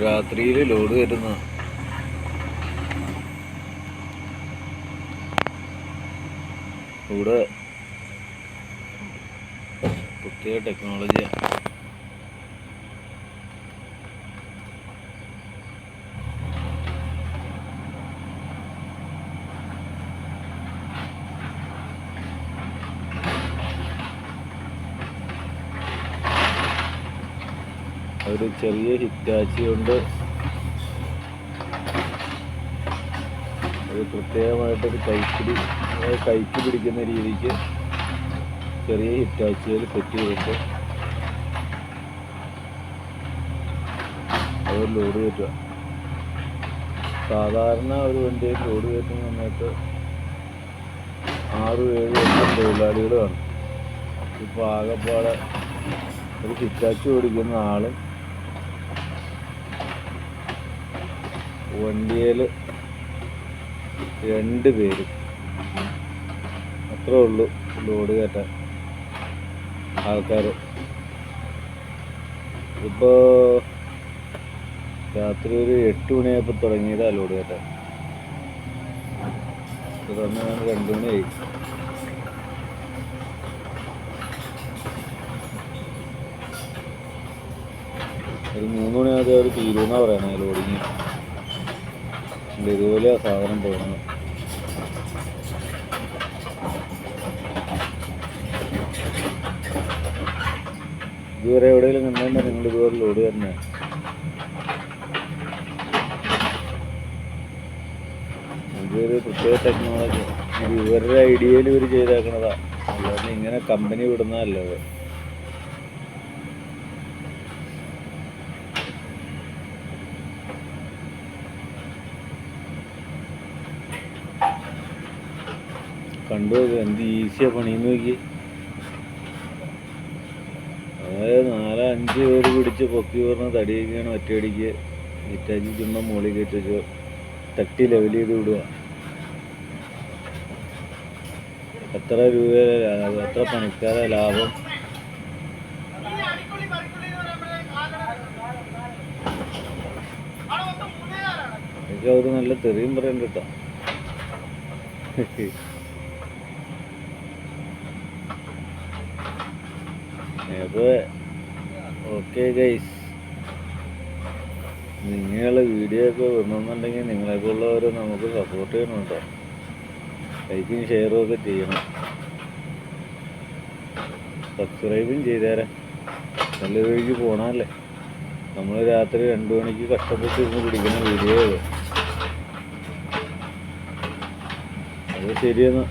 രാത്രിയിൽ ലോഡ് വരുന്ന ഇവിടെ പുതിയ ടെക്നോളജിയാണ് ഒരു ചെറിയ ഹിറ്റാച്ചി കൊണ്ട് ഒരു പ്രത്യേകമായിട്ടൊരു കൈപ്പിടി കൈക്ക് പിടിക്കുന്ന രീതിക്ക് ചെറിയ ഹിറ്റാച്ചിയിൽ സെറ്റ് ചെയ്തിട്ട് അത് ലോഡ് കയറ്റുക. സാധാരണ ഒരു വണ്ടിയിൽ ലോഡ് കയറ്റുന്ന സമയത്ത് ആറ് ഏഴ് എട്ട് തൊഴിലാളികൾ കാണും. ഇപ്പോൾ ആകെപ്പാടെ ഒരു ഹിറ്റാച്ചി ഓടിക്കുന്ന ആളും വണ്ടിയിൽ രണ്ട് പേര്. അത്രേ ഉള്ളൂ ലോഡ് കയറ്റാൻ ആൾക്കാർ ഇപ്പോൾ രാത്രി ഒരു എട്ട് മണിയായപ്പോൾ തുടങ്ങിയതാ ലോഡ് കയറ്റാൻ. സമയം രണ്ട് മണിയായി. ഒരു മൂന്ന് മണിയാകുമ്പോൾ അവർ തീരുമെന്നാണ് പറയണേ ലോഡിങ്. ഇതുപോലെ ആ സാധനം പോകുന്നത് ഇതുവരെ എവിടെയെങ്കിലും കണ്ടാൽ നിങ്ങൾ ഇതുപോലെ ലോഡ് തന്നെ ഇതൊരു പ്രത്യേക ടെക്നോളജി ഇത് ഇവരുടെ ഐഡിയയിൽ ഇവർ ചെയ്തേക്കണതാ. അല്ലാതെ ഇങ്ങനെ കമ്പനി വിടുന്നതല്ല കണ്ടു എന്ത് ഈസിയാ പണിയെന്ന് നോക്കി അതായത് നാലോ അഞ്ച് പേര് പിടിച്ച് പൊക്കി പറഞ്ഞ തടിയൊക്കെയാണ് ഒറ്റയടിക്ക് ഇറ്റാച്ചി ചുമ്മാ മുകളിൽ വെച്ചോ തട്ടി ലെവൽ ചെയ്ത് വിടുക എത്ര രൂപ എത്ര പണിക്കാരെ ലാഭം? അവർ നല്ല തെറിയും പറയണ്ട കേട്ടോ അപ്പോൾ ഓക്കെ ഗൈസ്. നിങ്ങളുടെ വീഡിയോ ഒക്കെ വന്നെന്നുണ്ടെങ്കിൽ നിങ്ങളെപ്പോലുള്ളവർ നമുക്ക് സപ്പോർട്ട് ചെയ്യണം കേട്ടോ ലൈക്കും ഷെയറും ഒക്കെ ചെയ്യണം. സബ്സ്ക്രൈബും ചെയ്തേരെ. നല്ല വഴിക്ക് പോണല്ലേ നമ്മൾ രാത്രി രണ്ട് മണിക്ക് കഷ്ടപ്പെട്ട് ഇരുന്ന് പിടിക്കുന്ന വീഡിയോ അത് ശരിയെന്നാ.